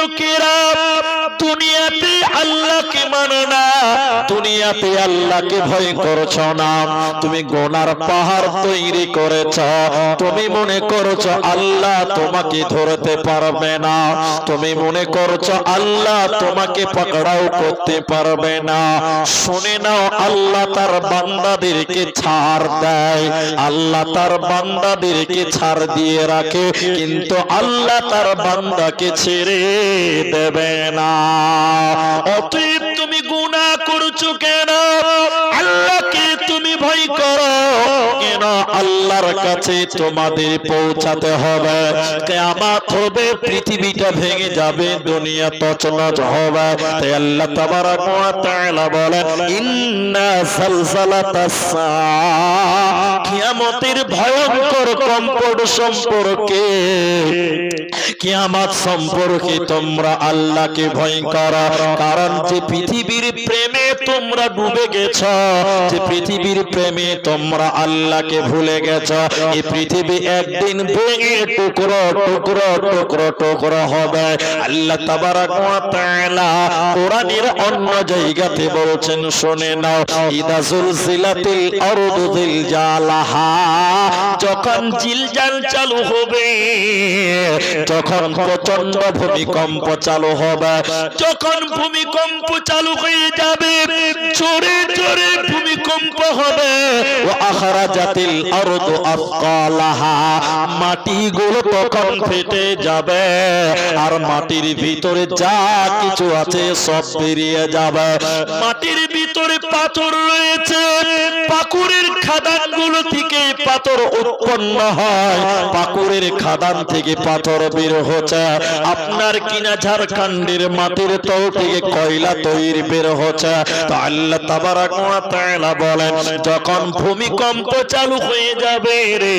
লোকেরা দুনিয়াতে আল্লাহকে ভয় করছ না। তুমি গোনার পাহাড় তৈরি করেছ। তুমি মনে করছ আল্লাহ তোমাকে ধরতে পারবে না। তুমি মনে করছ আল্লাহ তোমাকে পাকড়াও করতে পারবে না। শুনে নাও, আল্লাহ তার বান্দাদেরকে ছাড় দেয়। আল্লাহ তার বান্দাদেরকে ছাড় দিয়ে রাখে। কিন্তু আল্লাহ তার বান্দাকে ছেড়ে দেবে না। অতএব তুমি গুনাহ করছ কেন? আল্লাহকে তুমি ভয় করো কেন আল্লাহর কাছে তোমাদের পৌঁছাতে হবে? কিয়ামত হবে, পৃথিবীটা ভেঙে যাবে, দুনিয়া তছনছ হবে। তাই আল্লাহ তাবারাক ওয়া তাআলা বলেন, ইন্না সালসালাতাস কিয়ামতের ভয়ঙ্কর কম্পন সম্পর্কে, কিয়ামত সম্পর্কে তোমরা আল্লাহকে ভয় করো। কারণ যে পৃথিবীর প্রেমে তোমরা ডুবে গেছ, যে পৃথিবীর প্রেমে, তোমরা আল্লাহকে ভুলে গেছ। এই পৃথিবী একদিন ভেঙে টুকরো টুকরো টুকরো টুকরো হবে। আল্লাহ কোরআনের অন্য জায়গাতে বলছেন, শুনে নাও, ইদা জুলজিলাতিল আরদু জিলজালাহা। যখন জিলজাল চালু হবে, যখন প্রচণ্ড ভূমিকম্প চালু হবে, যখন ভূমিকম্প চালু হয়ে যাবে, জোরে জোরে ভূমিকম্প হবে ও আখরাজাতিল আরদু আফকালাহা মাটিগুলো তখন ফেটে যাবে, আর মাটির ভিতরে যা কিছু আছে সব বেরিয়ে যাবে। মাটির ভিতরে পাথর রয়েছে। পাকুরের খাদানগুলো থেকে পাথর উৎপন্ন হয়। পাকুরের খাদান থেকে পাথর বের হচ্ছে। আপনার কিনা ঝাড়খণ্ডের মাটির তল থেকে কয়লা তৈরি বের হচ্ছে। তো আল্লাহ তাবারাক ওয়া তাআলা বলেন, যখন ভূমিকম্প চালু হয়ে যাবে রে,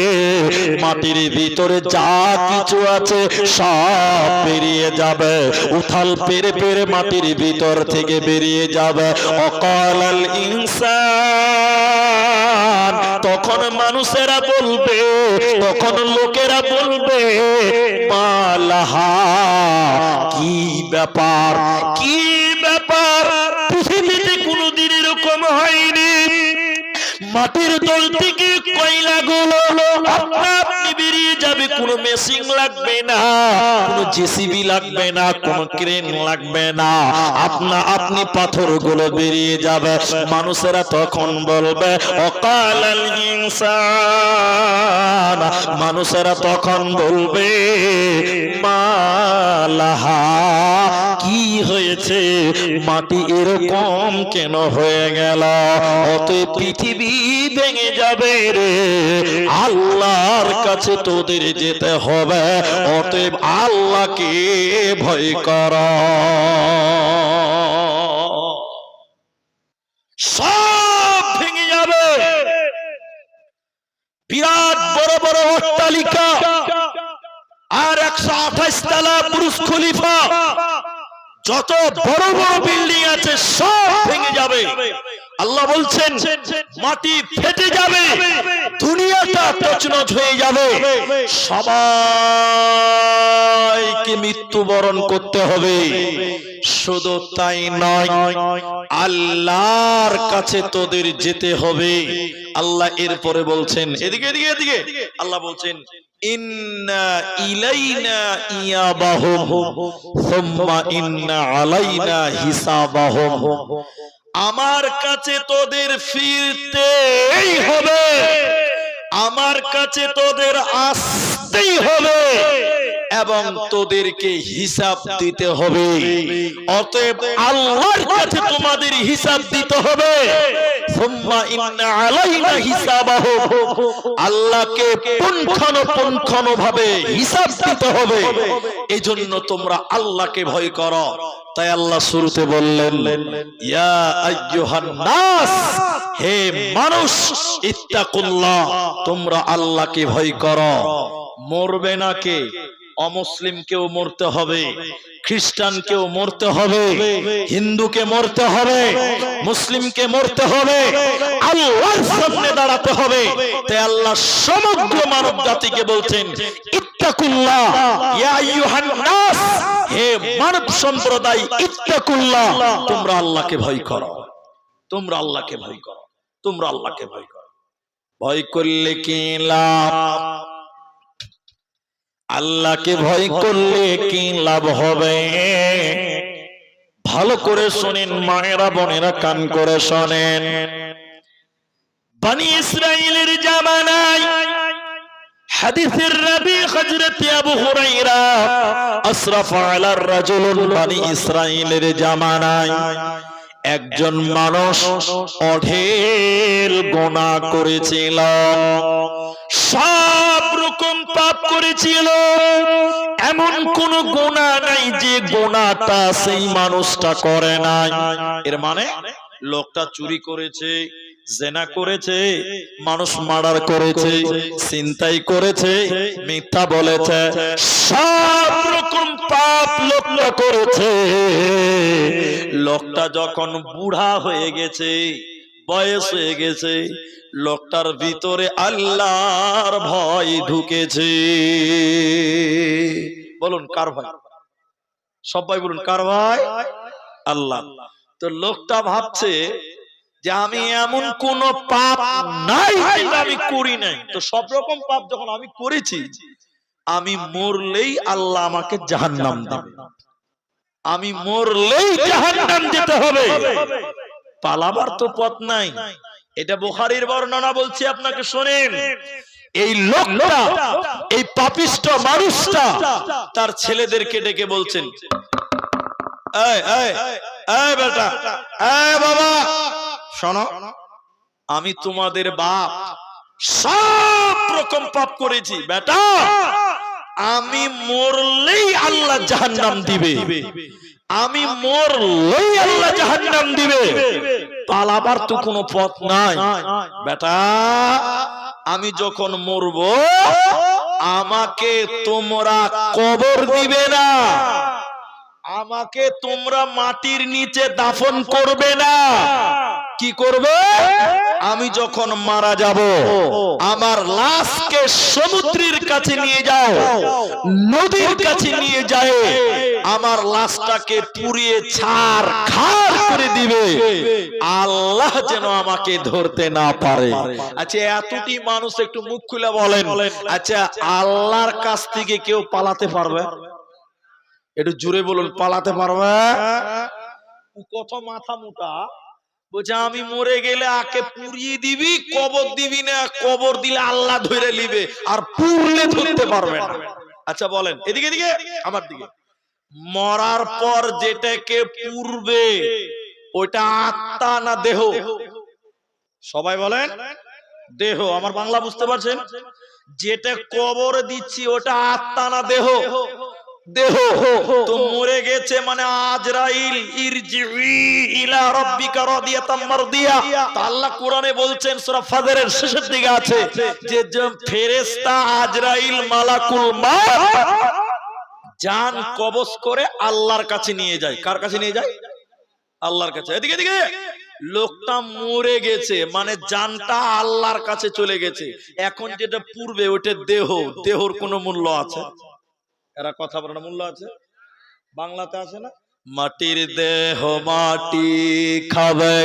মাটির ভিতরে যা কিছু আছে সব বেরিয়ে যাবে। উথাল পেরে পেরে মাটির ভিতর থেকে বেরিয়ে যাবে। অকালাল ইনসান। তখন মানুষেরা বলবে, তখন লোকেরা বলবে মালাহা কি ব্যাপার কি ব্যাপার? পৃথিবীতে কোনোদিন এরকম হয়নি। মাটির দল থেকে কয়লা গুলো কোনো মেশিন লাগবে না, কোনো জেসিবি লাগবে না, কোনো ক্রেন লাগবে না। আপনা আপনি পাথরগুলো বেরিয়ে যাবে, মানুষেরা তখন বলবে অকাল ইনসান। মানুষেরা তখন বলবে, মালাহা কি হয়েছে মাটি এরকম কেন হয়ে গেল? অতএব পৃথিবী ভেঙে যাবে রে। আল্লাহর কাছে তোদের যেতে হবে। অতএব আল্লাহকে ভয় কর। সব ভেঙে যাবে। বিরাট বড় বড় অট্টালিকা। আর একশো আঠাশ তালা পুরুষ খলিফা। যত বড় বড় বিল্ডিং আছে, সব ভেঙে যাবে। আল্লাহ বলছেন, মাটি ফেটে যাবে, দুনিয়াটা তছনছ হয়ে যাবে। সবাইকে মৃত্যুবরণ করতে হবে। শুধু তাই নয়, আল্লাহর কাছে তোদের যেতে হবে। আল্লাহ এরপরে বলছেন, এদিকে এদিকে এদিকে। আল্লাহ বলছেন ইন্না ইলাইনা ইয়াবাহুম সুম্মা ইন্না আলাইনা হিসাবাহুম। আমার কাছে তোদের ফিরতেই হবে। আমার কাছে তোদের আসতেই হবে। এবং তোদেরকে হিসাব দিতে হবে। অতএব আল্লাহর কাছে তোমাদের হিসাব দিতে হবে। আল্লাহকে পুঙ্খানুপুঙ্খানু ভাবে হিসাব দিতে হবে। এজন্য তোমরা আল্লাহকে ভয় করো। তাই আল্লাহ শুরুতে বললেন, ইয়া আইয়ুহান নাস, হে মানুষ, ইত্তাকুল্লাহ, তোমরা আল্লাহকে ভয় করো। মরবে না কে? অমুসলিমকেও মরতে হবে খ্রিস্টানকেও মরতে হবে, হিন্দুকে মরতে হবে, মুসলিমকে মরতে হবে, আল্লাহর সামনে দাঁড়াতে হবে। তাই আল্লাহ সমগ্র মানব জাতিকে বলছেন, ইত্তাকুল্লাহ, ইয়া আইয়ুহান নাস, হে মানব সম্প্রদায়, ইত্তাকুল্লাহ, তোমরা আল্লাহকে ভয় করো, তোমরা আল্লাহকে ভয় করো, তোমরা আল্লাহকে ভয় করো। ভয় করলে কি লাভ? আল্লাহকে ভয় করলে কি লাভ হবে? ভালো করে শোনেন, মায়েরা, বোনেরা কান করে শোনেন। বানি ইসরায়েলের জামানায় হাদিসের রাবি হযরত আবু হুরায়রা, আশরাফ আলার রাজুলুন বানি ইসরায়েলের জামানায় একজন মানুষ অঢেল গোনা করেছিল। সব করেছিল। এমন কোন গোনা নাই যে গোনাটা সেই মানুষটা করে নাই। এর মানে লোকটা চুরি করেছে, জেনা করেছে, মানুষ মার্ডার করেছে চিন্তাই করেছে, মিথ্যা বলেছে, সব রকম পাপ লোকটা করেছে। লোকটা যখন বুড়া হয়ে গেছে বয়স হয়ে গেছে লোকটার ভিতরে আল্লাহর ভয় ঢুকেছে। বলুন কার ভয়? সবাই বলুন কার ভয়? আল্লাহ। তো লোকটা ভাবছে যে আমি এমন কোন পাপ নাই আমি করি নাই। তো সব রকম পাপ যখন আমি করেছি আমি মরলেই আল্লাহ আমাকে জাহান্নাম দেবে। আমি মরলেই জাহান্নাম যেতে হবে। পালাবার তো পথ নাই। এটা বুখারীর বর্ণনা বলছি আপনাকে শোনেন। এই লোকটা এই পাপিষ্ট মানুষটা তার ছেলেদেরকে ডেকে বলছেন। বেটা বাবা শোনো আমি তোমাদের বাপ। সব রকম পাপ করেছি বেটা। আমি মরলেই আল্লাহ জাহান্নাম দিবে। আমি মরলেই আল্লাহ জাহান্নাম দিবে। পালাবার তো কোনো পথ নাই। বেটা, আমি যখন মরব, আমাকে তোমরা কবর দিবে না। আমাকে তোমরা মাটির নিচে দাফন করবে না। কি করবে? আমি যখন মারা যাব আমার লাশকে সমুদ্রের কাছে নিয়ে যাও নদীর কাছে নিয়ে যায়। আমার লাশটাকে পুড়িয়ে ছাড় খার করে দিবে। আল্লাহ যেন আমাকে ধরতে না পারে। আচ্ছা এতটি মানুষ একটু মুখ খুলে বলেন। আচ্ছা আল্লাহর কাছ থেকে কেউ পালাতে পারবে? একটু জুড়ে বলুন পালাতে পারবে? কত মাথা মোটা। বলছে, আমি মরে গেলে আকে পুড়িয়ে দিবি, কবর দিবি না, কবর দিলে আল্লাহ ধরে নিবে, আর পুরলে ধরতে পারবে না। আচ্ছা বলেন, এদিকে এদিকে, আমার দিকে। মরার পর যেটাকে পূর্বে ওইটা আত্মা না দেহ? সবাই বলেন, দেহ। আমার বাংলা বুঝতে পারছেন? যেটা কবর দিচ্ছি, ওটা আত্মা না দেহ? মানে জান কবজ করে আল্লাহর কাছে নিয়ে যায়। কার কাছে নিয়ে যায়? আল্লাহর কাছে। এদিকে এদিকে। লোকটা মরে গেছে মানে জানটা আল্লাহর কাছে চলে গেছে। এখন যেটা পূর্বে ওটা দেহ। দেহর কোনো মূল্য আছে? এরা কথা বলার মূল্য আছে? বাংলাতে আছে না? মাটির দেহ মাটি খাবে,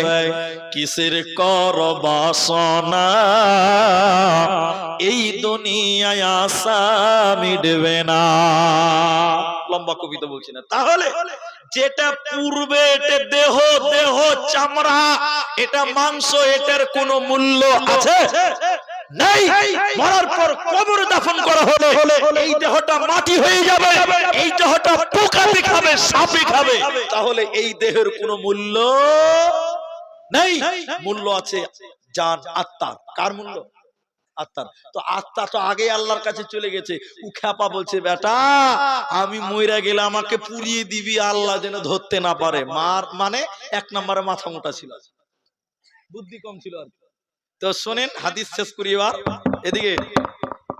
কিসের কর বাসনা? এই দুনিয়ায় আশা মিটবে না। লম্বা কবিতা বলছি না। তাহলে যেটা পূর্বে এটা দেহ দেহ চামড়া, এটা মাংস, এটার কোনো মূল্য আছে? নাই মরার পর কবর দাফন করা হলে এই দেহটা মাটি হয়ে যাবে এই দেহটা পোকা খাবে সাপে খাবে তাহলে এই দেহের কোনো মূল্য নেই মূল্য আছে জান আত্মার। কার মূল্য? আত্মার। তো আত্মা তো আগে আল্লাহর কাছে চলে গেছে। উ খ্যাপা বলছে বেটা আমি মইরা গেলে আমাকে পুড়িয়ে দিবি আল্লাহ যেন ধরতে না পারে। মার মানে এক নম্বরে মাথা মোটা ছিল। বুদ্ধি কম ছিল আর কি। তো শোনেন, হাদিস শেষ করি এবার। এদিকে।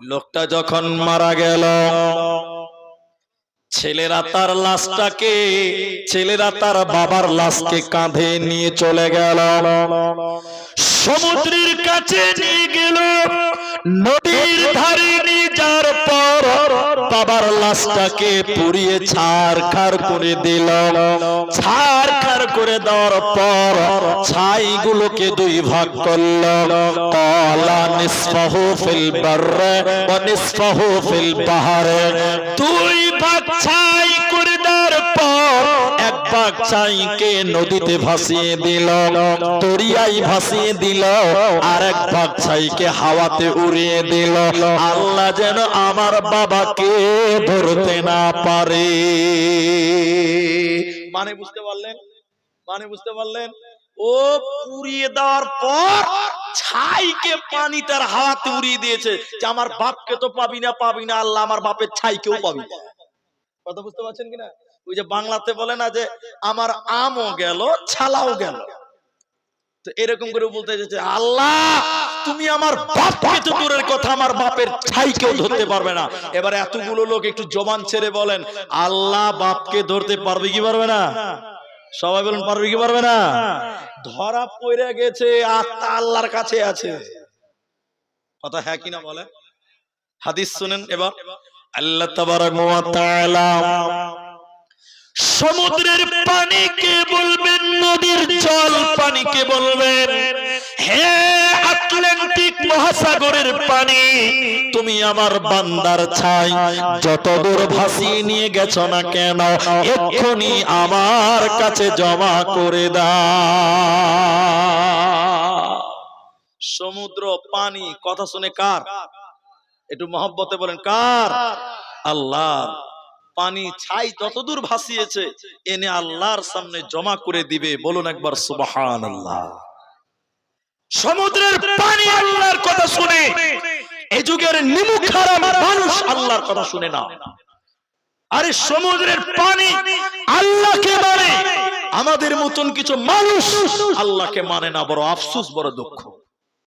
লোকটা যখন মারা গেল, ছেলেরা তার লাশটাকে, ছেলেরা তার বাবার লাশকে কাঁধে নিয়ে চলে গেল। সমুদ্রের কাছে নিয়ে গেল, নদীর ধারে লাশটাকে পুড়িয়ে ছাড় খাড় করে দিল। ছাড় খাড় করে দেওয়ার পর ছাইগুলোকে দুই ভাগ করল। কলা নিসফাহু ফিল বাররে ওয়া ফিল বাহরে। দুই ভাগ ছাই ভাগ ছাইকে নদীতে ভাসিয়ে দিল দরিয়ায় ভাসিয়ে দিল আর এক ভাগ ছাইকে হাওয়াতে উড়িয়ে দিল। আল্লাহ যেন আমার বাবাকে ধরতে না পারে। মানে বুঝতে পারলেন? মানে বুঝতে পারলেন? ও পুড়িয়ে দেওয়ার পর ছাইকে পানি তার হাওয়াতে উড়িয়ে দিয়েছে যে আমার বাপকে তো পাবি না পাবি না, আল্লাহ আমার বাপের ছাইকেও পাবি। কথা বুঝতে পারছেন কিনা? ওই যে বাংলাতে বলে না যে, আমার আমও গেল, ছালাও গেল। তো এরকম করে বলতে চাইছে, আল্লাহ, তুমি আমার বাপকে তো দূরের কথা, আমার বাপের ছাই কেউ ধরতে পারবে না। এবার এতগুলো লোক একটু জবান ছেড়ে বলেন, আল্লাহ বাপকে ধরতে পারবে কি পারবে না? সবাই বলেন, পারবে কি পারবে না? ধরা পড়ে গেছে, আত্মা আল্লাহর কাছে আছে। কথা হ্যাঁ কিনা বলে? হাদিস শুনেন এবার। আল্লাহ তাবারাক ওয়া তাআলা সমুদ্রের পানি কে বলবেন, নদীর জল পানিকে বলবেন? হে আটলান্টিক মহাসাগরের পানি, তুমি আমার বান্দার ছাই। যত দূর ভাসিয়ে নিয়ে গেছো না কেন, এক্ষুনি আমার কাছে জমা করে দাও। সমুদ্র, পানি, কথা শুনে কার? একটু মহব্বতে বলেন, কার? আল্লাহ। পানি ছাই যতদূর ভাসিয়েছে, এনে আল্লাহর সামনে জমা করে দিবে। বলুন একবার সুবাহান আল্লাহ সমুদ্রের পানি আল্লাহর কথা শুনে এই যুগের নিমুখ হারাম মানুষ আল্লাহর কথা শুনে না। আরে সমুদ্রের পানি আল্লাহকে মানে আমাদের মতন কিছু মানুষ আল্লাহকে মানে না, বড় আফসোস, বড় দুঃখ।